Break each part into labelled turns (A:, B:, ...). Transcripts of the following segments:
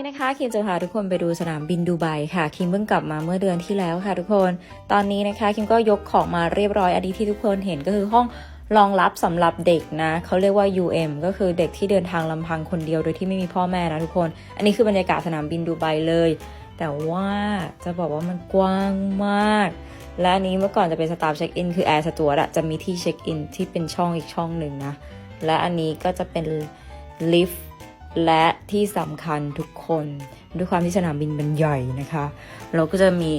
A: นี่นะคะคิมจะพาทุกคนไปดูสนามบินดูไบค่ะคิมเพิ่งกลับมาเมื่อเดือนที่แล้วค่ะทุกคน ตอนนี้นะคะคิมก็ยกของมาเรียบร้อยอันนี้ที่ทุกคนเห็นก็คือห้องรองรับสำหรับเด็กนะเขาเรียกว่า UM ก็คือเด็กที่เดินทางลำพังคนเดียวโดยที่ไม่มีพ่อแม่นะทุกคน อันนี้คือบรรยากาศสนามบินดูไบเลย แต่ว่าจะบอกว่ามันกว้างมาก และอันนี้เมื่อก่อนจะเป็นสตาฟเช็คอินคือแอร์สต w ว r อะจะมีที่เช็คอินที่เป็นช่องอีกช่องหนึ่งนะและอันนี้ก็จะเป็นลิฟต์ และที่สำคัญทุกคนด้วยความที่สนามบินมันใหญ่นะคะ เราก็จะมี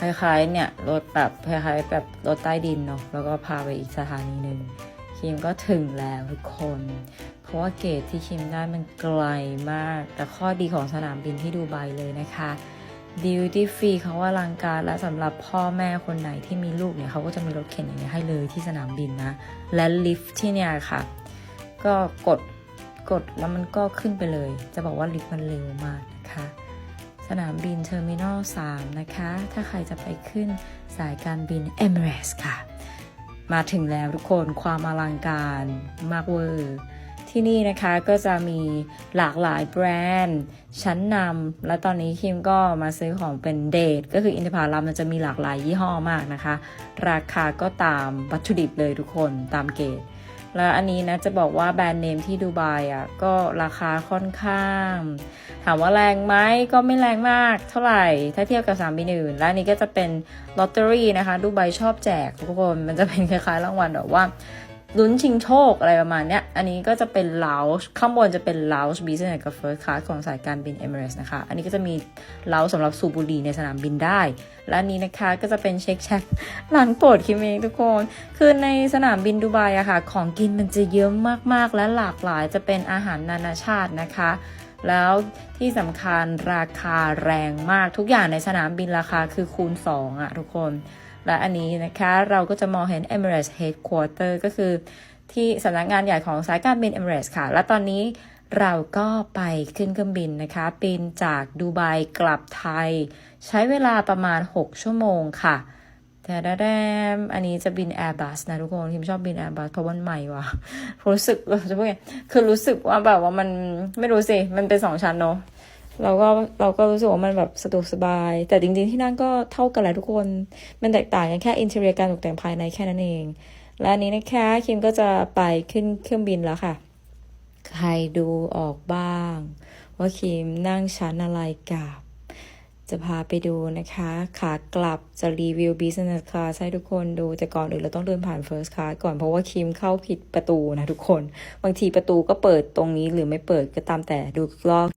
A: คล้ายๆเนี่ยรถแบบคล้ายๆแบบรถใต้ดินเนาะแล้วก็พาไปอีกสถานีหนึ่งคิมก็ถึงแล้วทุกคน เพราะว่าเกตที่คิมได้มันไกลมาก แต่ข้อดีของสนามบินที่ดูไบเลยนะคะ Duty Free เขาว่าลังการและสำหรับพ่อแม่คนไหนที่มีลูกเนี่ยเขาก็จะมีรถเข็นอย่างนี้ยให้เลยที่สนามบินนะ และลิฟต์ที่เนี่ยค่ะ ก็กด กดแล้วมันก็ขึ้นไปเลย จะบอกว่าลิฟต์มันเร็วมากนะคะ สนามบินเทอร์มินอล 3 นะคะ ถ้าใครจะไปขึ้นสายการบิน Emirates ค่ะ มาถึงแล้วทุกคนความอลังการมากเวอร์ที่นี่นะคะก็จะมีหลากหลายแบรนด์ ชั้นนำและตอนนี้คิมก็มาซื้อของเป็นเดท ก็คืออินทผลัมมันจะมีหลากหลายยี่ห้อมากนะคะ ราคาก็ตามวัตถุดิบเลยทุกคนตามเกรด แล้วอันนี้นะจะบอกว่าแบรนด์เนมที่ดูไบอะก็ราคาค่อนข้าง ถามว่าแรงไหมก็ไม่แรงมากเท่าไหร่ ถ้าเทียบกับสามบินอื่น และอันนี้ก็จะเป็นลอตเตอรี่นะคะดูไบชอบแจกทุกคนมันจะเป็นคล้ายๆรางวัลแบบว่า ลุ้นชิงโชคอะไรประมาณเนี้ย อันนี้ก็จะเป็น lounge ข้างบนจะเป็น lounge business กับ first class ของสายการบิน Emirates นะคะ อันนี้ก็จะมี lounge สำหรับสูบบุหรี่ในสนามบินได้ และนี้นะคะก็จะเป็นเช็คแช็คร้านโปรดคิมเองทุกคน คือในสนามบินดูไบอะค่ะ ของกินมันจะเยอะมากๆ และหลากหลายจะเป็นอาหารนานาชาตินะคะแล้วที่สำคัญราคาแรงมากทุกอย่างในสนามบินราคาคือคูณ 2อะทุกคน และอันนี้นะคะเราก็จะมองเห็น Emirates Headquarter ก็คือที่สำนักงานใหญ่ของสายการบิน Emirates ค่ะ และตอนนี้เราก็ไปขึ้นเครื่องบินนะคะบินจากดูไบกลับไทย ใช้เวลาประมาณ 6 ชั่วโมงค่ะแต่แดมอันนี้จะบิน Airbus นะทุกคนทิมชอบบิน Airbus เพราะมันใหม่ว่ะรู้สึกจะพูดไงคือรู้สึกว่าแบบว่ามันไม่รู้สิ มันเป็นสองชั้นเนาะ เราก็เราก็รู้สึกว่ามันแบบสะดวกสบาย แต่จริงๆที่นั่นก็เท่ากันแหละทุกคน มันแตกต่างกันแค่อินเทอร์เนียการตกแต่งภายในแค่นั้นเอง และอันนี้นะคะคิมก็จะไปขึ้นเครื่องบินแล้วค่ะ ใครดูออกบ้าง ว่าคิมนั่งชั้นอะไรกับจะพาไปดูนะคะ ขากลับจะรีวิว business class ให้ทุกคนดู แต่ก่อนอื่นเราต้องเดินผ่าน first class ก่อนเพราะว่าคิมเข้าผิดประตูนะทุกคน บางทีประตูก็เปิดตรงนี้หรือไม่เปิดก็ตามแต่ดูรอบ